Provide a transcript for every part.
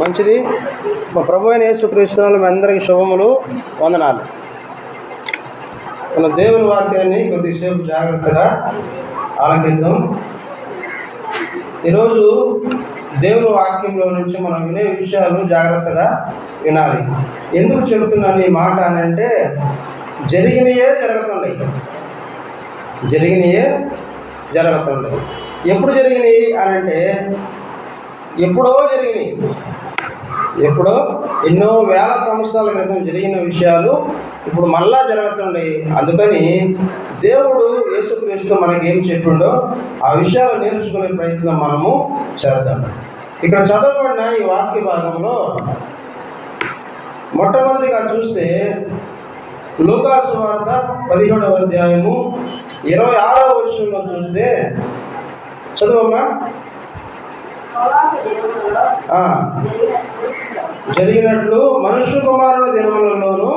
మంచిది. మా ప్రభు అయిన యేసుక్రీస్తునాలు మీ అందరికీ శుభములు వందనాలు. మన దేవుని వాక్యాన్ని కొద్దిసేపు జాగ్రత్తగా ఆలకిద్దాం. ఈరోజు దేవుని వాక్యంలో నుంచి మనం వినే విషయాలు జాగ్రత్తగా వినాలి. ఎందుకు చెబుతున్నాను ఈ మాట అని అంటే జరిగినయే జరుగుతున్నాయి జరిగినయే జరుగుతుండయి. ఎప్పుడు జరిగినాయి అని అంటే ఎప్పుడో జరిగినాయి. ఇప్పుడు ఎన్నో వేల సంవత్సరాల క్రితం జరిగిన విషయాలు ఇప్పుడు మళ్ళా జరుగుతుండే. అందుకని దేవుడు యేసుక్రీస్తు మనకి ఏం చెప్పిండో ఆ విషయాలు నేర్చుకునే ప్రయత్నం మనము చేద్దాం. ఇక్కడ చదవబడిన ఈ వాక్య భాగంలో మొట్టమొదటిగా చూస్తే లూకాసు వార్త పదిహేడవ అధ్యాయము ఇరవై ఆరవ విషయంలో చూస్తే చదువమ్మా. జరిగినట్లు మనుష్య కుమారుల దినములలోను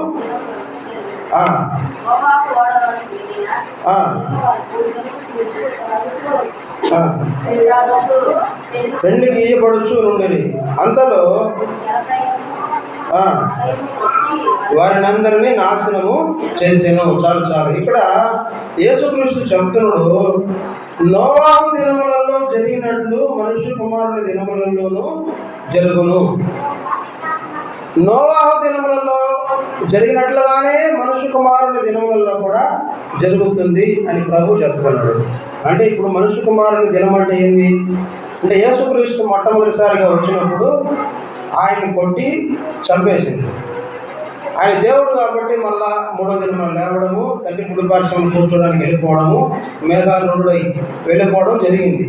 పెళ్ళి గీయబడుచు ఆ, అంతలో ఆ, వారిని అందరినీ నాశనము చేసాను. చాలు చాలు. ఇక్కడ యేసుక్రీస్తు చెప్తున్నాడు నోవాహు దినములలో జరిగినట్లు మనుష్య కుమారుల దినములలోనూ జరుగును. నోవాహు దినములలో జరిగినట్లుగానే మనుష్య కుమారుల దినములలో కూడా జరుగుతుంది అని ప్రభు చేస్తున్నాడు అంటే ఇప్పుడు మనుష్య కుమారుని దినం అంటే ఏంది? అంటే యేసుక్రీస్తు మొట్టమొదటిసారిగా వచ్చినప్పుడు ఆయన కొట్టి చంపేసింది. ఆయన దేవుడు కాబట్టి మళ్ళా మూడో దినం లేవడము తల్లి కుటుంబాశ్రమం కూర్చోడానికి వెళ్ళిపోవడము మేఘాలుడై వెళ్ళిపోవడం జరిగింది.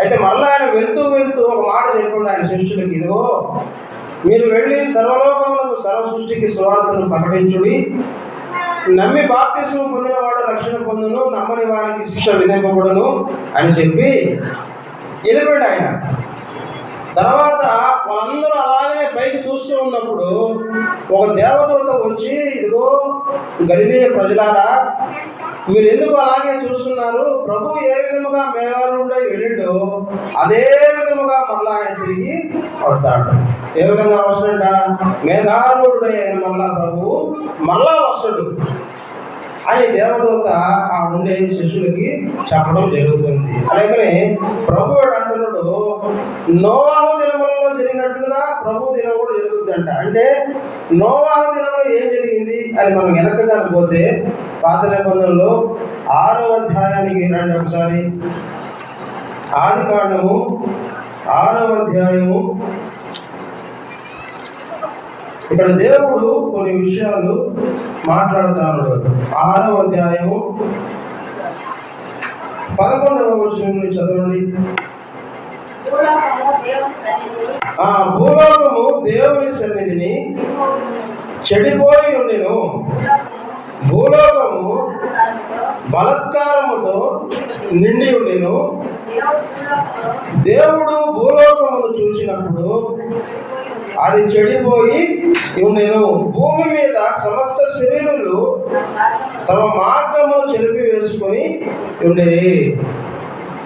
అయితే మళ్ళీ ఆయన వెళ్తూ వెళ్తూ ఒక మాట చెప్పండి ఆయన శిష్యులకి ఇదిగో మీరు వెళ్ళి సర్వలోకములకు సర్వ సృష్టికి స్వార్థను ప్రకటించుడి. నమ్మి బాప్తిస్వం పొందిన వాడు రక్షణ పొందును నమ్మని వారికి శిక్ష విధింపబడును అని చెప్పి వెళ్ళిపోయాడు ఆయన. తర్వాత వాళ్ళందరూ అలాగే పైకి చూస్తూ ఉన్నప్పుడు ఒక దేవదూత వచ్చి ఇదిగో గలిలే ప్రజలారా మీరు ఎందుకు అలాగే చూస్తున్నారు? ప్రభు ఏ విధముగా మేఘాలుడై వెళ్ళిండో అదే విధముగా మళ్ళా ఆయన తిరిగి వస్తాడు. ఏ విధంగా వస్తాడంట? మేఘాలుడై ఆయన మళ్ళా ప్రభు మళ్ళా వస్తాడు. అని దేవదూత ఆ ఉండే శిష్యులకి చెప్పడం జరుగుతుంది. అలాగే ప్రభు అంటున్నాడు నోవాహు దినములలో జరిగినట్లుగా ప్రభు దినం కూడా జరుగుతుందంట అంటే. నోవాహు దినంలో ఏం జరిగింది అని మనం వెనక పోతే పాత నిబంధనలో ఆరో అధ్యాయానికి రండి ఒకసారి. ఆది కాండము ఆరో అధ్యాయము. ఇక్కడ దేవుడు కొన్ని విషయాలు మాట్లాడుతా ఉన్నాడు. ఆరవ అధ్యాయము పదకొండవ వచనం నుండి చదవండి. ఆ భూలోకము దేవుని సన్నిధిని చెడిపోయి ఉండెను. భూలోకము బలత్కారముతో నిండి ఉండెను. దేవుడు భూలోకమును చూసినప్పుడు అది చెడిపోయి ఉండెను. భూమి మీద సమస్త శరీరులు తమ మార్గము చెరిపి వేసుకొని ఉండేవి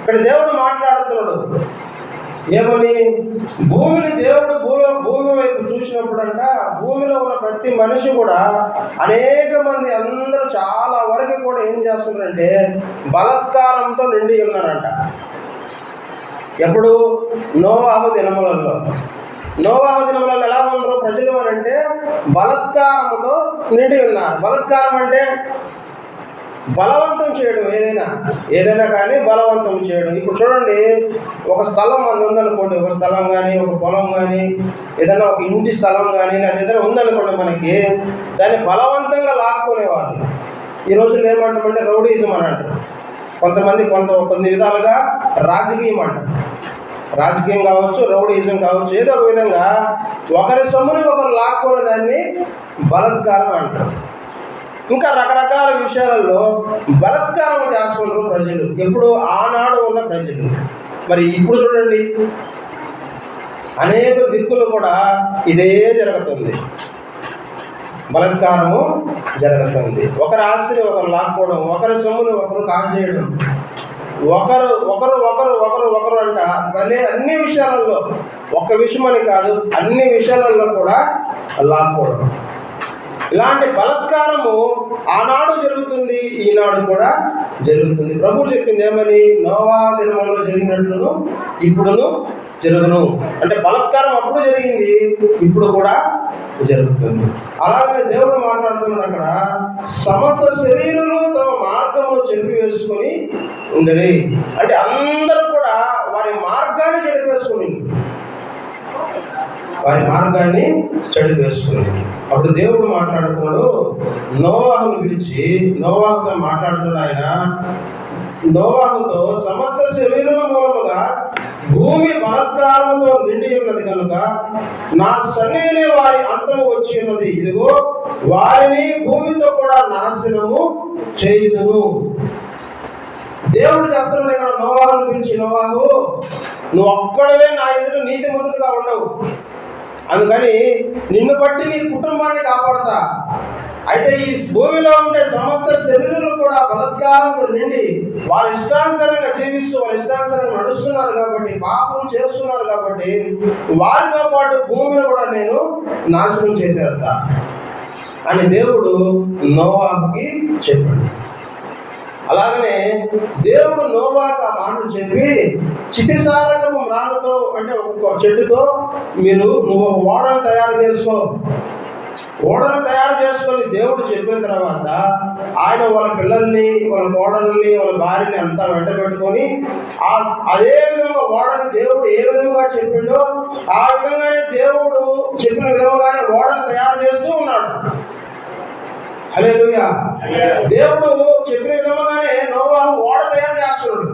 ఇక్కడ దేవుడు మాట్లాడుతున్నాడు. ఏమని? భూమిని దేవుడు భూలో భూమి వైపు చూసినప్పుడు అంట భూమిలో ఉన్న ప్రతి మనిషి కూడా అనేక మంది అందరూ చాలా వరకు కూడా ఏం చేస్తున్నారంటే బలత్కారంతో నిండి ఉన్నారంట. ఎప్పుడు? నోవాహు దినములలో. నోవాహు దినములలో ఎలా ఉన్నారు ప్రజలు అని అంటే బలత్కారముతో నిండి ఉన్నారు. బలత్కారం అంటే? బలవంతం చేయడం ఏదైనా ఏదైనా కానీ బలవంతం చేయడం. ఇప్పుడు చూడండి ఒక స్థలం మనది ఉందనుకోండి ఒక స్థలం కానీ ఒక పొలం కానీ ఏదైనా ఒక ఇంటి స్థలం కానీ నాకు ఏదైనా ఉందనుకోండి మనకి దాన్ని బలవంతంగా లాక్కునేవారు ఈ రోజుల్లో ఏమంటామంటే రౌడీజం అని అంటారు. కొంతమంది కొంత కొన్ని విధాలుగా రాజకీయం అంటారు. రాజకీయం కావచ్చు రౌడీజం కావచ్చు ఏదో ఒక విధంగా ఒకరి సొమ్ముని ఒకరు లాక్కునే దాన్ని బలత్కారం అంటారు. ఇంకా రకరకాల విషయాలలో బలత్కారం చేస్తున్నారు ప్రజలు. ఇప్పుడు ఆనాడు ఉన్న ప్రజలు. మరి ఇప్పుడు చూడండి. అనేక దిక్కులు కూడా ఇదే జరుగుతుంది. బలత్కారము జరుగుతుంది. ఒకరి ఆస్తిని ఒకరు లాక్కోవడం ఒకరి సొమ్ముని ఒకరు కాజేయడం. ఒకరు ఒకరు ఒకరు ఒకరు ఒకరు అంట మళ్ళీ అన్ని విషయాలలో. ఒక విషయం అని కాదు అన్ని విషయాలలో కూడా లాక్కోవడం. ఇలాంటి బలత్కారము ఆనాడు జరుగుతుంది ఈనాడు కూడా జరుగుతుంది. ప్రభు చెప్పింది ఏమని? నోవా దినములో జరిగినట్లును ఇప్పుడును జరుగును. అంటే బలత్కారం అప్పుడు జరిగింది ఇప్పుడు కూడా జరుగుతుంది. అలాగే దేవుడు మాట్లాడుతున్నాడు అక్కడ సమస్త శరీరులు తమ మార్గంలో చెప్పి ఉందని అంటే అందరూ కూడా వారి మార్గాన్ని చెడిపి వారి మార్గాన్ని చెడు వేసుకుని అప్పుడు దేవుడు మాట్లాడుతున్నాడు నోవాహును పిలిచి నోవాహుతో మాట్లాడుతున్నాడు ఆయన. నోవాహుతో సమస్త శరీరం మూలముగా భూమి బలత్కారముతో నిండి ఉన్నది కనుక నా సన్నిధిని వారి అంతము వచ్చి ఉన్నది. ఇదిగో వారిని భూమితో కూడా నాశనము చేయుదును. దేవుడు చెప్తున్నాడు ఇక్కడ నోవాహును పిలిచి నోవాహు నువ్వు ఒక్కడవే నా ఎదురు నీతి ముందుగా ఉండవు. అందుకని నిన్ను బట్టి నీ కుటుంబాన్ని కాపాడతా. అయితే ఈ భూమిలో ఉండే సమస్త శరీరులు కూడా బలత్కారంతో నిండి వాళ్ళ ఇష్టానుసారంగా జీవిస్తూ వాళ్ళ ఇష్టానుసారంగా నడుస్తున్నారు కాబట్టి పాపం చేస్తున్నారు కాబట్టి వారితో పాటు భూమిని కూడా నేను నాశనం చేసేస్తా అని దేవుడు నోవాకి చెప్పాడు. అలాగనే దేవుడు నోవాకు ఆ మాటలు చెప్పి చితిసారకము రాళ్ళతో అంటే ఒక చెట్టుతో మీరు నువ్వు ఒక ఓడను తయారు చేసుకో. ఓడను తయారు చేసుకొని దేవుడు చెప్పిన తర్వాత ఆయన వాళ్ళ పిల్లల్ని వాళ్ళ కోడల్ని వాళ్ళ భార్యని అంతా వెంట పెట్టుకొని ఆ అదే విధంగా ఓడని దేవుడు ఏ విధంగా చెప్పిండో ఆ విధంగానే దేవుడు చెప్పిన విధంగానే ఓడను తయారు చేస్తూ ఉన్నాడు. హల్లెలూయా. దేవుడు చెప్పిన విధముగానే నోవాహు ఓడ తయారు చేస్తున్నాడు.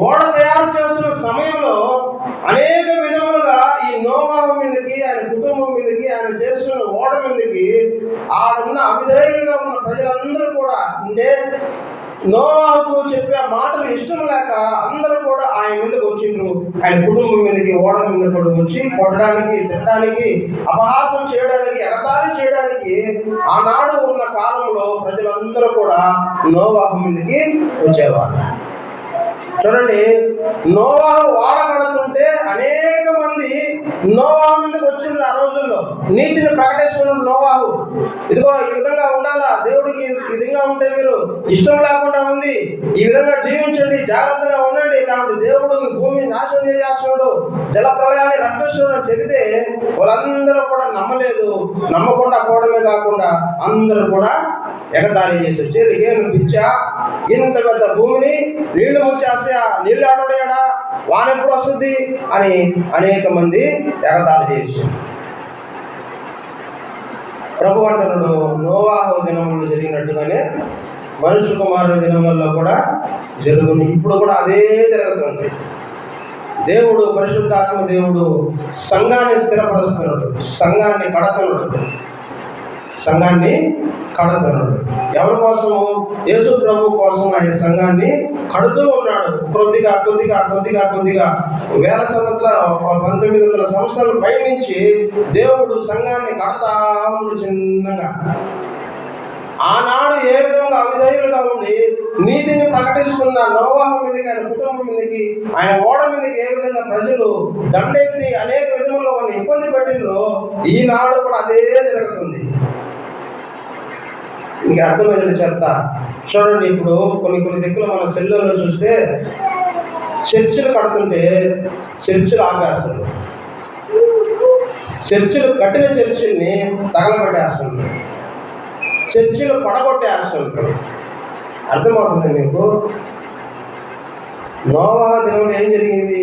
ఓడ తయారు చేస్తున్న సమయంలో అనేక విధములుగా ఈ నోవాహు మీదకి ఆయన కుటుంబం మీదకి ఆయన చేస్తున్న ఓడ మీదకి ఆడున్న అవిధేయులుగా ఉన్న ప్రజలందరూ కూడా అంటే నోవాకు చెప్పే మాటలు ఇష్టం లేక అందరూ కూడా ఆయన మీదకి వచ్చిండ్రు. ఆయన కుటుంబం మీదకి ఓడ మీద కూడా వచ్చి కొట్టడానికి తిట్టడానికి అపహాసం చేయడానికి ఎగతాళి చేయడానికి ఆనాడు ఉన్న కాలంలో ప్రజలందరూ కూడా నోవాకు మీదకి వచ్చేవారు. చూడండి నోవాను వాడగడుతుంటే అనేక మంది నోవాహు మీదకి వచ్చిండ్రు ఆ రోజుల్లో. నీతిని ప్రకటిస్తున్న నోవాహు. ఇదిగో ఈ విధంగా ఉండాలా? దేవుడికి ఈ విధంగా ఉంటే మీరు ఇష్టం లేకుండా ఉంది. ఈ విధంగా జీవించండి జాగ్రత్తగా ఉండండి. కాబట్టి దేవుడు ఈ భూమిని నాశనం చేస్తున్నాడు జల ప్రళయాన్ని రప్పిస్తున్నాడు చెబితే వాళ్ళందరూ కూడా నమ్మలేదు. నమ్మకుండా పోవడమే కాకుండా అందరూ కూడా ఎగతాళి చేశారు. చేరికి ఏమి పిచ్చా? ఇంత పెద్ద భూమిని నీళ్ళు ముంచేస్తే ఆ నీళ్ళు ఆడోడేడా వాన ఎప్పుడు వస్తుంది? అని అనేక మంది ఎగతాళి చేసి ప్రభు అంటున్నాడు నోవాహ దినములు జరిగినట్టుగానే మనుషు కుమారుల దినములలో కూడా జరుగును. ఇప్పుడు కూడా అదే జరుగుతుంది. దేవుడు పరిశుద్ధాత్మ దేవుడు సంఘాన్ని స్థిరపరుస్తున్నాడు. సంఘాన్ని కడతనుడు. సంఘాన్ని కడతనుడు. ఎవరి కోసము? యేసు ప్రభు కోసం ఆయన సంఘాన్ని కడుతూ ఉన్నాడు. కొద్దిగా కొద్దిగా కొద్దిగా కొద్దిగా వేల సంవత్సరాల పంతొమ్మిది వందల సంవత్సరాల పై నుంచి దేవుడు సంఘాన్ని కడతా ఉండు చిన్నగా. ఆనాడు ఏ విధంగా అవిధేయులుగా ఉండి నీతిని ప్రకటిస్తున్న నోవాహు మీదకి ఆయన కుటుంబం మీదకి ఆయన ఓడ మీదకి ఏ విధంగా ప్రజలు దండెత్తి అనేక విధముల్లో వాళ్ళని ఇబ్బంది పెట్టినో ఈనాడు కూడా అదే జరుగుతుంది. ఇంకా అర్థమైంది చెప్తా. చూడండి ఇప్పుడు కొన్ని కొన్ని దిక్కులు మన సెల్లులో చూస్తే చర్చిలు కడుతుంటే చర్చిలు ఆపేస్తారు చర్చిలు కట్టిన చర్చిల్ని తగలబెట్టేస్తున్నారు. చర్చిలు పడగొట్టేస్తుంటారు అర్థమవుతుంది మీకు? నోవాహ దినంలో ఏం జరిగింది?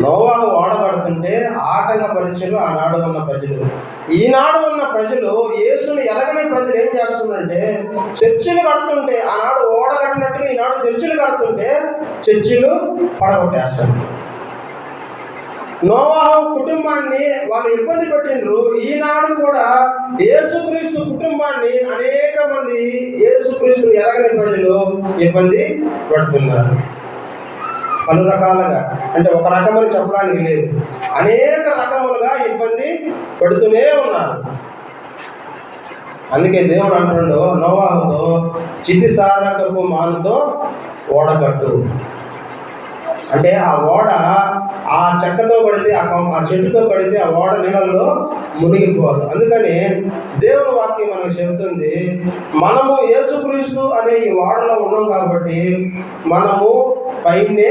నోవాహు ఓడబడుతుంటే ఆటంక పరీక్షలు ఆనాడు ఉన్న ప్రజలు. ఈనాడు ఉన్న ప్రజలు యేసుని ఎలగని ప్రజలు ఏం చేస్తుందంటే చర్చిలు కడుతుంటే ఆనాడు ఓడ కట్టినట్టుగా ఈనాడు చర్చిలు కడుతుంటే చర్చిలు పడగొట్టేస్తారు నోవాహు కుటుంబాన్ని వాళ్ళు ఇబ్బంది పెట్టినరు ఈనాడు కూడా యేసుక్రీస్తు కుటుంబాన్ని అనేక మంది యేసుక్రీస్తు ఎరగని ప్రజలు ఇబ్బంది పడుతున్నారు. పలు రకాలుగా. అంటే ఒక రకమని చెప్పడానికి లేదు. అనేక రకములుగా ఇబ్బంది పడుతూనే ఉన్నారు. అందుకే దేవుడు అంటున్నాడు నోవాహుతో చితిసారకపు మానుతో ఓడగట్టు. అంటే ఆ ఓడ ఆ చెక్కతో కడితే ఆ ఆ చెట్టుతో కడితే ఆ ఓడ నీళ్ళల్లో మునిగిపోదు. అందుకని దేవుని వాక్యం మనకు చెబుతుంది మనము యేసుక్రీస్తు అనే ఈ ఓడలో ఉన్నాం కాబట్టి మనము పైనే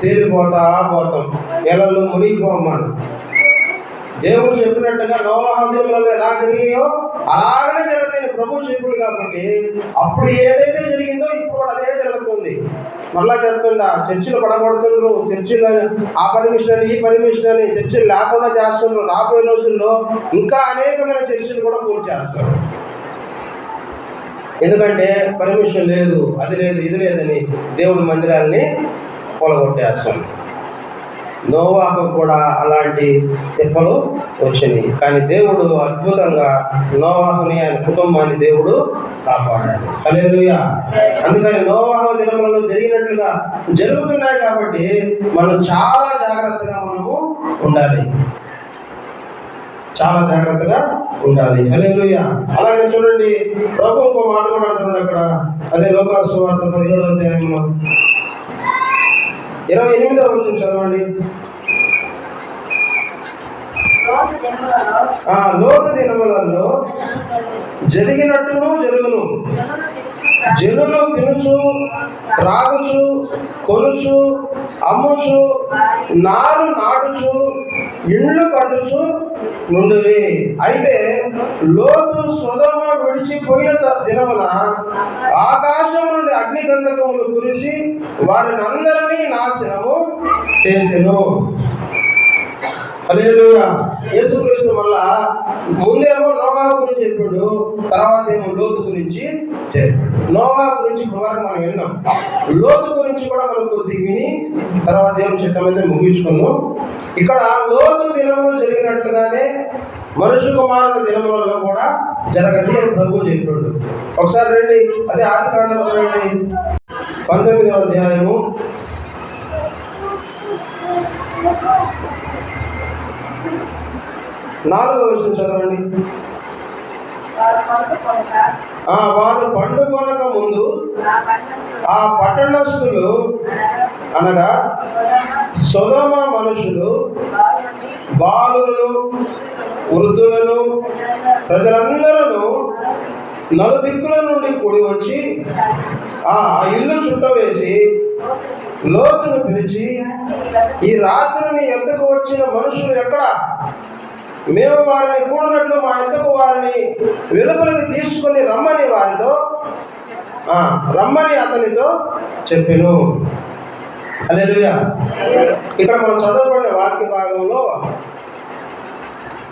తేలిపోతా పోతాం నీళ్ళల్లో మునిగిపోం మనం దేవుడు చెప్పినట్టుగా నోవాహంలో ఎలా జరిగినాయో అలాగనే జరుగుతాయి ప్రభు చెప్పుడు కాబట్టి. అప్పుడు ఏదైతే జరిగిందో ఇప్పుడు అదే జరుగుతుంది. మళ్ళా జరగకుండా చర్చిలు పడగొడుతుండ్రు చర్చిలు ఆ పర్మిషన్ అని ఈ పర్మిషన్ అని చర్చిలు లేకుండా చేస్తుండ్రు. రాబోయే రోజుల్లో ఇంకా అనేకమైన చర్చిలు కూడా పూర్తి చేస్తారు. ఎందుకంటే పర్మిషన్ లేదు అది లేదు ఇది లేదని దేవుడి మందిరాల్ని కూలగొట్టేస్తాం నోవాకు కూడా అలాంటి తిప్పలు వచ్చినాయి కానీ దేవుడు అద్భుతంగా నోవాహుని ఆయన కుటుంబాన్ని దేవుడు కాపాడాడు. హల్లెలూయా. అందుకని నోవాహు దినములలో జరిగినట్లుగా జరుగుతున్నాయి కాబట్టి మనం చాలా జాగ్రత్తగా మనము ఉండాలి. చాలా జాగ్రత్తగా ఉండాలి. హల్లెలూయా. అలాగే చూడండి ప్రభు ఇంకో మాట కూడా అంటున్నాడు అక్కడ. అదే లోకాసు వార్త పదిహేడు అధ్యాయంలో. ఇరవై ఎనిమిదవ వచ్చిన చదవండి. లోతు దినములలో జరిగినట్టును జరుగును. జనులు తినుచు త్రాగుచు కొనుచు అమ్ముచు నారు నాటుచు ఇళ్ళు కట్టుచు నుండురి. అయితే లోతు సుధమ విడిచిపోయిన త- దినమున ఆకాశం నుండి అగ్ని గంధకములు కురిసి వారిని అందరినీ నాశనము చేసెను. యేసుక్రీస్తు వల్ల ముందేమో నోవా గురించి చెప్పాడు తర్వాత ఏమో లోతు గురించి చెప్పాడు. నోవా గురించి ఇప్పటివరకు మనం విన్నాం. లోతు గురించి కూడా మనం కొద్దిగా విని తర్వాత ఏం చిత్తమైతే ముగించుకుందాం. ఇక్కడ లోతు దినంలో జరిగినట్లుగానే మనుషు కుమారుడు దినములలో కూడా జరగది అని ప్రభు చెప్పాడు. ఒకసారి రండి అదే ఆది కాండంలో రండి. పంతొమ్మిదవ అధ్యాయము. నాలుగో విషయం చదవండి. వారు పండుకొనక ముందు ఆ పట్టణస్థులు అనగా సుధమ మనుషులు బాలులను వృద్ధులను ప్రజలందరూ నలుదిక్కుల నుండి కూడి వచ్చి ఆ ఇల్లు చుట్టవేసి లోతును పిలిచి ఈ రాత్రిని ఎందుకు వచ్చిన మనుషులు ఎక్కడ? మేము వారిని కూడినట్లు మా ఇంతకు వారిని వెలుపలికి తీసుకొని రమ్మని వారితో రమ్మని అతనితో చెప్పెను. అదే ఇక్కడ మనం చదువుకునే వాక్య భాగంలో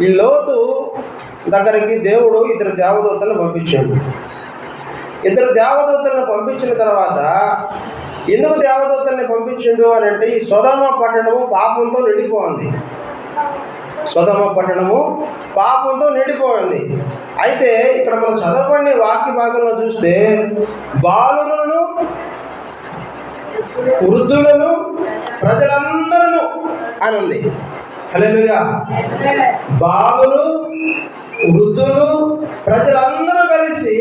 ఈ లోతు దగ్గరికి దేవుడు ఇద్దరు దేవదూతలను పంపించాడు. ఇద్దరు దేవదూతలను పంపించిన తర్వాత ఎందుకు దేవదూతల్ని పంపించిండు అని అంటే ఈ సొదమ పట్టణము పాపంతో నిండిపోయింది. సుధమ పట్టణము పాపంతో నిండిపోయింది. అయితే ఇక్కడ మనం చదవబడిన వాక్య భాగంలో చూస్తే బాలులను వృద్ధులను ప్రజలందరూ అని ఉంది. బాలులు వృద్ధులు ప్రజలందరూ కలిసి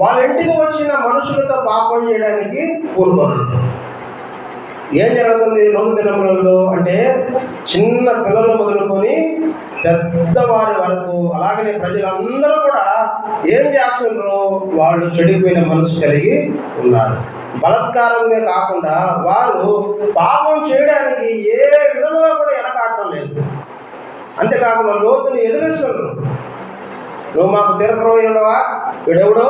వాళ్ళ ఇంటికి వచ్చిన మనుషులతో పాపం చేయడానికి పూర్వం ఏం జరుగుతుంది రోజు దినములలో అంటే చిన్న పిల్లలు మొదలుకొని పెద్దవారి వరకు అలాగనే ప్రజలందరూ కూడా ఏం చేస్తున్నారు వాళ్ళు చెడిపోయిన మనసు కలిగి ఉన్నారు. బలత్కారమే కాకుండా వారు పాపం చేయడానికి ఏ విధంగా కూడా వెనకాడటం లేదు. అంతేకాకుండా లోతుని ఎదురిస్తున్నారు నువ్వు మాకు తీరప్రవై ఉండవా? వీడెవడో?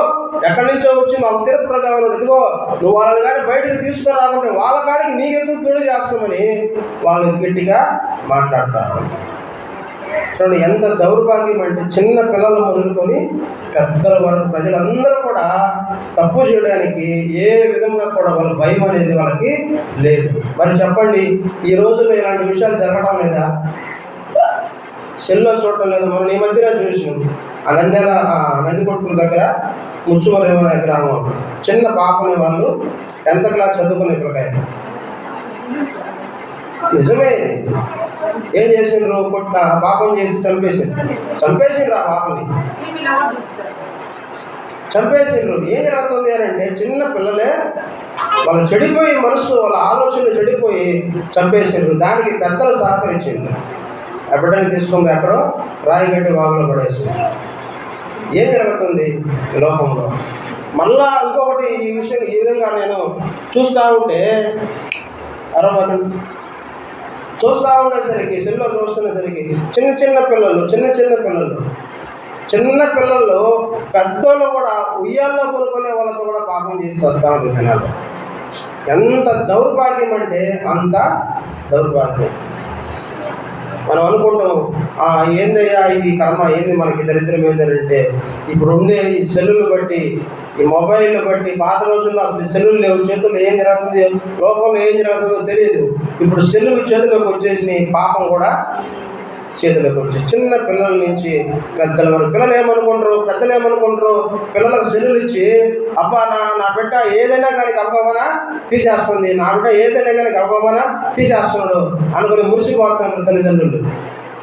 ఎక్కడి నుంచో వచ్చి మాకు తీరప్రగా ఇదిగో నువ్వు వాళ్ళని కానీ బయటకు తీసుకురాకుంటే వాళ్ళ కాడికి నీకెందుకు కీడు చేస్తామని వాళ్ళు గట్టిగా మాట్లాడతారు. చూడండి ఎంత దౌర్భాగ్యం అంటే చిన్న పిల్లలు మొదలుకొని పెద్దల వరకు ప్రజలందరూ కూడా తప్పు చేయడానికి ఏ విధంగా కూడా వాళ్ళ భయం అనేది వాళ్ళకి లేదు. మరి చెప్పండి ఈ రోజుల్లో ఇలాంటి విషయాలు జరగడం లేదా? సెల్లో చూడటం లేదు? మనం ఈ మధ్యన చూసి ఆ నంద్యాల ఆ నది కొట్టుకుల దగ్గర ముచ్చుమరేమో అనే గ్రామం చిన్న పాపని వాళ్ళు. ఎంత క్లాస్ చదువుకునే పిల్లకాయ నిజమే. ఏం చేసిండ్రు? కొట్ట పాపం చేసి చంపేసిండ్రు. చంపేసిండ్రు ఆ పాపని. చంపేసిండ్రు. ఏం జరుగుతుంది అని అంటే చిన్న పిల్లలే వాళ్ళు చెడిపోయి మనసు వాళ్ళ ఆలోచనలు చెడిపోయి చంపేసిండ్రు. దానికి పెద్దలు సహకరించిండ్రు. ఎప్పటికీ తీసుకుంది అక్కడ. ఎక్కడో రాయిగడ్డి వాగులో పడేసి ఏం జరుగుతుంది లోకంలో? మళ్ళా ఇంకొకటి ఈ విషయం ఈ విధంగా నేను చూస్తూ ఉంటే అరవై చూస్తూ ఉండేసరికి సెల్లో చూస్తున్నసరికి చిన్న చిన్న పిల్లలు చిన్న చిన్న పిల్లలు. చిన్న పిల్లలు పెద్దోళ్ళు కూడా ఉయ్యాల్లో కొనుక్కునే వాళ్ళతో కూడా పాపం చేసి వస్తూ ఉంది జనాలు. ఎంత దౌర్భాగ్యం అంటే అంత దౌర్భాగ్యం. మనం అనుకుంటాం "ఆ, ఏందయ్యా ఇది కర్మ? ఏంది మనకి దరిద్రం? ఏంటంటే ఇప్పుడు ఉండే ఈ సెల్లులు బట్టి ఈ మొబైల్ బట్టి పాత రోజుల్లో అసలు సెల్లులు లేవు చేతుల్లో ఏం జరుగుతుంది లోపంలో ఏం జరుగుతుందో తెలియదు. ఇప్పుడు సెల్లులు చేతిలోకి వచ్చేసిన పాపం కూడా చేతిలోకి వచ్చి చిన్న పిల్లల నుంచి పెద్దల వరకు. పిల్లలు ఏమనుకుంటారు? పెద్దలు ఏమనుకుంటారు? పిల్లలకు సెల్లులు ఇచ్చి అబ్బా నా నా బిడ్డ ఏదైనా కానీ గబగబనా తీసేస్తుంది. నా బిడ్డ ఏదైనా కానీ గబగబనా తీసేస్తున్నాడు. అనుకుని మురిసిపోతున్నారు తల్లిదండ్రులు.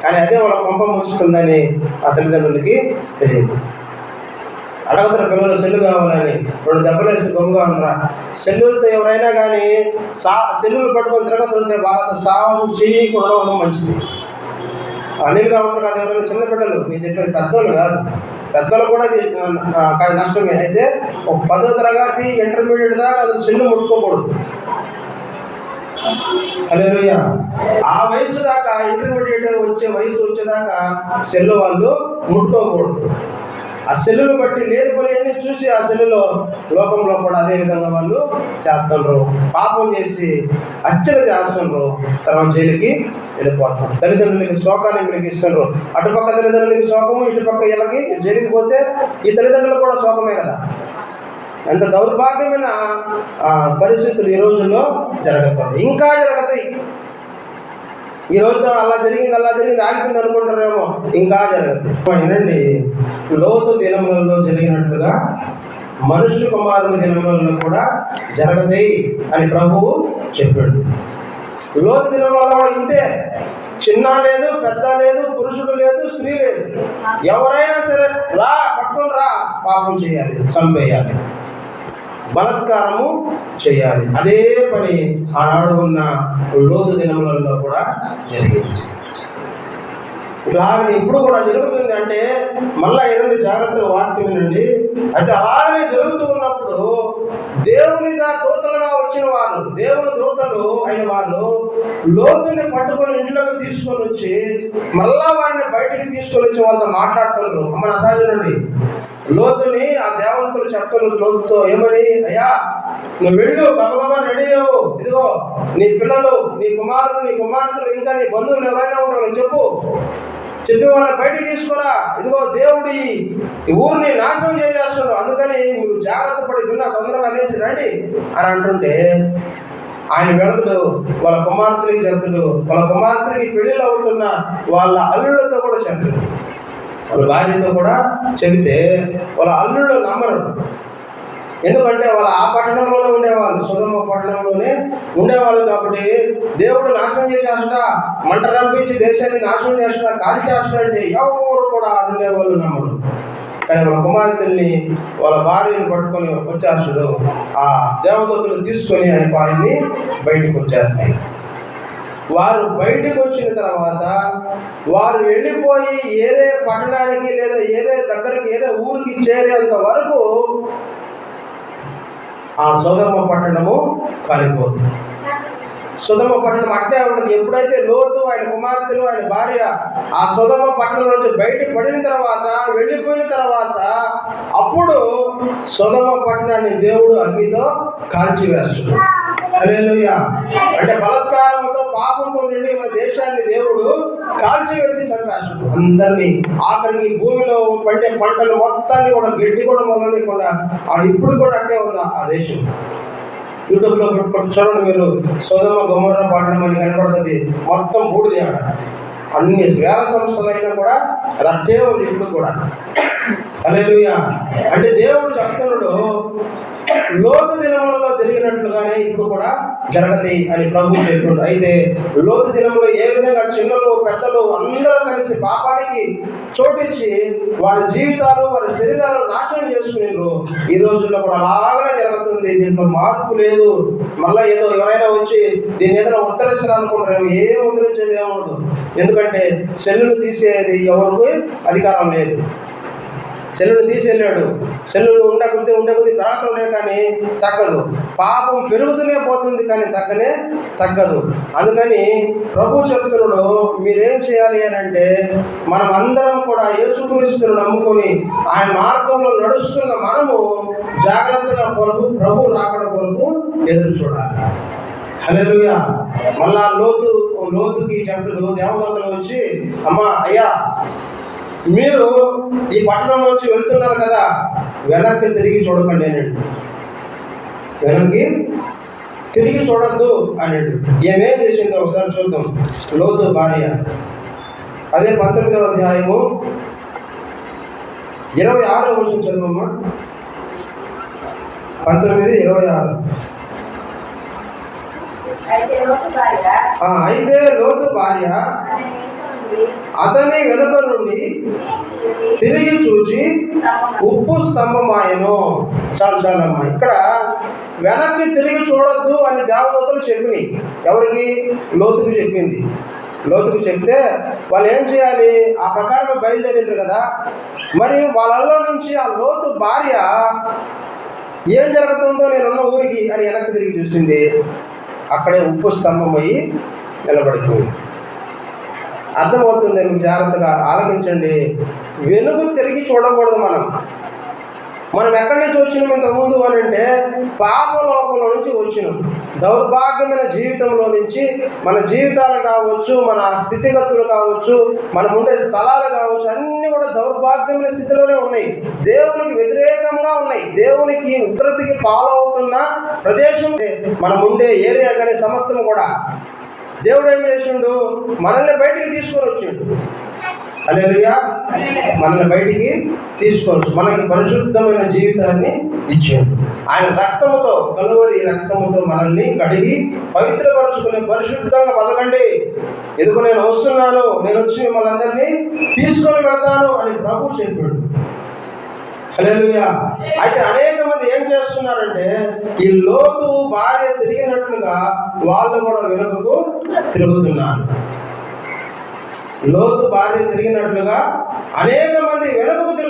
కానీ అదే వాళ్ళ కొంప మురుస్తుందని ఆ తల్లిదండ్రులకి తెలియదు. అడగతున్న పిల్లలు సెల్లు కావాలని రెండు దెబ్బలేసి గొంగ అనరా సెల్లులతో ఎవరైనా కానీ సా సెల్లులు పట్టుకుని తిరగతుంటే వాళ్ళతో సాహసం చేయకూడడం మంచిది. అనిల్గా ఉంటారు కాదు ఎవరైనా చిన్న బిడ్డలు నేను చెప్పేది పెద్దోళ్ళు కాదు. పెద్దలు కూడా నష్టమే అయితే ఒక పదో తరగతి ఇంటర్మీడియట్ దాకా అది సెల్లు ముట్టుకోకూడదు. హల్లెలూయ ఆ వయసు దాకా ఇంటర్మీడియట్ వచ్చే వయసు వచ్చేదాకా సెల్లు వాళ్ళు ముట్టుకోకూడదు. ఆ సెల్లులు బట్టి లేనిపోలేని చూసి ఆ సెల్లులో లోకంలో కూడా అదే విధంగా వాళ్ళు చేస్తుండ్రు. పాపం చేసి హత్యలు చేస్తుండ్రు. తర్వాత జైలుకి వెళ్ళిపోతారు. తల్లిదండ్రులకి శోకాన్ని ఇస్తుండ్రు. అటుపక్క తల్లిదండ్రులకి శోకము ఇటుపక్క వీళ్ళకి జైలుకి పోతే ఈ తల్లిదండ్రులు కూడా శోకమే కదా. ఎంత దౌర్భాగ్యమైన పరిస్థితులు ఈ రోజుల్లో జరగకూడదు. ఇంకా జరగతాయి. ఈ రోజుతో అలా జరిగింది అలా జరిగింది ఆగిపోయింది అనుకుంటారేమో. ఇంకా జరగదు. వినండి లోతు దినములలో జరిగినట్లుగా మనుష్య కుమారుని దినములలో కూడా జరగతాయి అని ప్రభువు చెప్పాడు. లోతు దినములలో ఇంతే. చిన్న లేదు పెద్ద లేదు పురుషుడు లేదు స్త్రీ లేదు. ఎవరైనా సరే రా పట్టుకొని రా పాపం చేయాలి చంపేయాలి. బలత్కారము చేయాలి. అదే పని ఆనాడు ఉన్న లోతు దినములలో కూడా జరిగింది. ఇలాగని ఇప్పుడు కూడా జరుగుతుంది అంటే మళ్ళా ఎన్ని జాగ్రత్త వాక్యం వినండి అయితే అలాగే జరుగుతూ ఉన్నప్పుడు దేవుని దూతలుగా వచ్చిన వారు దేవుని దూతలు అయిన వాళ్ళు లోతుని పట్టుకొని ఇంట్లోకి తీసుకొని వచ్చి మళ్ళా వారిని బయటికి తీసుకొని వచ్చి వాళ్ళతో మాట్లాడుతున్నారు అమ్మ అసహజనండి లోతుని ఆ దేవతలు చెప్తున్నారు లోతుతో ఏమని? అయ్యా నువ్వు వెళ్ళు గబగబా రెడీ అవ్వు ఇదిగో నీ పిల్లలు నీ కుమారులు నీ కుమార్తెలు ఇంకా నీ బంధువులు ఎవరైనా ఉంటారు చెప్పు. చెప్పి వాళ్ళని బయటికి తీసుకురా. ఇదిగో దేవుడి ఈ ఊరిని నాశనం చేసేస్తున్నాడు. అందుకని మీరు జాగ్రత్త పడి విన్నా తొందరగా లేచి రండి అని అంటుంటే ఆయన వెళతుడు వాళ్ళ కుమార్తెకి చెప్తుడు వాళ్ళ కుమార్తెకి పెళ్ళిళ్ళు అవుతున్న వాళ్ళ అల్లుళ్ళతో కూడా చెప్తుడు వాళ్ళ భార్యతో కూడా చెబితే వాళ్ళ అల్లుళ్ళు నమ్మరు. ఎందుకంటే వాళ్ళ ఆ పట్టణంలోనే ఉండేవాళ్ళు సుధమ పట్టణంలోనే ఉండేవాళ్ళు కాబట్టి దేవుడు నాశనం చేసేట మంట రంపించి దేశాన్ని నాశనం చేస్తున్నా కాల్ చేస్తున్నా అంటే ఎవరు కూడా ఉండేవాళ్ళు నమ్మరు. కానీ వాళ్ళ కుమార్తెల్ని వాళ్ళ భార్యను పట్టుకొని వచ్చేస్తుడు ఆ దేవదత్తులు తీసుకొని ఆయన ఆయన్ని బయటకు వచ్చేస్తాయి. వారు బయటకు వచ్చిన తర్వాత వారు వెళ్ళిపోయి ఏరే పట్టణానికి లేదా ఏరే దగ్గరికి ఏరే ఊరికి చేరేంత వరకు ఆ సుధమ పట్టణము పడిపోతుంది. సుధమ పట్టణం అట్టే ఉంటుంది. ఎప్పుడైతే లోతు ఆయన కుమార్తెలు ఆయన భార్య ఆ సుధమ పట్టణం నుంచి బయట పడిన తర్వాత వెళ్ళిపోయిన తర్వాత అప్పుడు సుధమ పట్టణాన్ని దేవుడు అగ్నితో కాల్చివేస్తున్నాడు. అంటే బలత్కారంతో పాపంతో నిండి మన దేశాన్ని దేవుడు కాల్చివేసి చంపేస్తాడు అందరినీ ఆఖరికి భూమిలో పండే పంటలు మొత్తాన్ని కూడా గడ్డి కూడా మొదలలేకుండా ఆ ఇప్పుడు కూడా అట్టే ఉంది ఆ దేశం? యూట్యూబ్లో పెట్టుకుంటే చూడండి మీరు. సోదమ గొమ్మర పాడడం అని కనపడుతుంది మొత్తం బూడిది ఆడ. అన్ని వేల సంవత్సరాలు అయినా కూడా అది అట్టే ఉంది ఇప్పుడు కూడా. అలేలుయ అంటే దేవుడు చెప్తున్నాడు లోతు దినములలో జరిగినట్లుగానే ఇప్పుడు కూడా జరగది అని ప్రభు చెప్పిండు అయితే లోతు దినంలో ఏ విధంగా చిన్నలు పెద్దలు అందరూ కలిసి పాపానికి చోటించి వారి జీవితాలు వారి శరీరాలు నాశనం చేసుకునేరు ఈ రోజుల్లో కూడా అలాగనే జరుగుతుంది. దీంట్లో మార్పు లేదు. మళ్ళీ ఏదో ఎవరైనా వచ్చి దీన్ని ఏదైనా ఉత్తరిస్తారు అనుకుంటారు ఏం ఉద్ధరించేది ఏమవుతుంది ఎందుకంటే సెల్లును తీసేది ఎవరికి అధికారం లేదు. సెల్లును తీసేళ్ళాడు సెల్లులు ఉండకపోతే ఉండకొద్ది పెరగటంలే కానీ తగ్గదు. పాపం పెరుగుతూనే పోతుంది కానీ తగ్గనే తగ్గదు. అందుకని ప్రభు చెప్తున్నాడు మీరేం చేయాలి అని అంటే మనం అందరం కూడా యేసుక్రీస్తును నమ్ముకొని ఆయన మార్గంలో నడుస్తున్న మనము జాగ్రత్తగా కొరకు ప్రభు రాకడ కొరకు ఎదురు చూడాలి. హల్లెలూయా. మళ్ళా లోతు లోతుకి చెప్తాడు దేవదత్తలు వచ్చి అమ్మా అయ్యా మీరు ఈ పట్టణం నుంచి వెళ్తున్నారు కదా వెనక్కి తిరిగి చూడకండి అనండి వెనక్కి తిరిగి చూడద్దు అనండి ఏమేం చేసిందో ఒకసారి చూద్దాం. లోతు భార్య. అదే పంతొమ్మిదవ అధ్యాయము. ఇరవై ఆరో వచ్చిన చదువమ్మా. పంతొమ్మిది ఇరవై ఆరు. అయితే లోతు భార్య. అతని నుండి వెనుక నుండి తిరిగి చూచి ఉప్పు స్తంభమాయను. చాలు చాలు ఇక్కడ వెనక్కి తిరిగి చూడొద్దు అని దేవదూతలు చెప్పినాయి. ఎవరికి? లోతుకు చెప్పింది. లోతుకు చెప్తే వాళ్ళు ఏం చేయాలి? ఆ ప్రకారం బయలుదేరిండ్రు కదా. మరి వాళ్ళల్లో నుంచి ఆ లోతు భార్య ఏం జరుగుతుందో నేనున్న ఊరికి అని వెనక్కి తిరిగి చూసింది. అక్కడే ఉప్పు స్తంభం అయ్యి నిలబడిపోయింది. అర్థమవుతుంది మీకు జాగ్రత్తగా ఆలోచించండి. వెనుక తిరిగి చూడకూడదు మనం. మనం ఎక్కడి నుంచి వచ్చినాం ఇంతకుముందు అని అంటే పాపలోకంలో నుంచి వచ్చినాం. దౌర్భాగ్యమైన జీవితంలో నుంచి మన జీవితాలు కావచ్చు మన స్థితిగతులు కావచ్చు మనం ఉండే స్థలాలు కావచ్చు అన్నీ కూడా దౌర్భాగ్యమైన స్థితిలోనే ఉన్నాయి. దేవునికి వ్యతిరేకంగా ఉన్నాయి. దేవునికి ఉగ్రతకి పాలవుతున్న ప్రదేశం మనం ఉండే ఏరియా కానీ సమస్తం కూడా. దేవుడు ఏం చేసిండు? మనల్ని బయటికి తీసుకొని వచ్చిండు. అలేలుయా మనల్ని బయటికి తీసుకొని మనకి పరిశుద్ధమైన జీవితాన్ని ఇచ్చాడు. ఆయన రక్తముతో కలువరి రక్తముతో మనల్ని కడిగి పవిత్రపరుచుకుని పరిశుద్ధంగా బతకండి. ఎందుకు నేను వస్తున్నాను? నేను వచ్చి మిమ్మల్ని అందరినీ తీసుకొని వెళ్తాను అని ప్రభు చెప్పాడు. హల్లెలూయా. అయితే అనేక మంది ఏం చేస్తున్నారంటే ఈ లోతు భార్య తిరిగినట్లుగా వాళ్ళు కూడా వెనుకకు తిరుగుతున్నారు. లోతు భార్య తిరిగినట్లుగా అనేక మంది వెనుకకు తిరుగు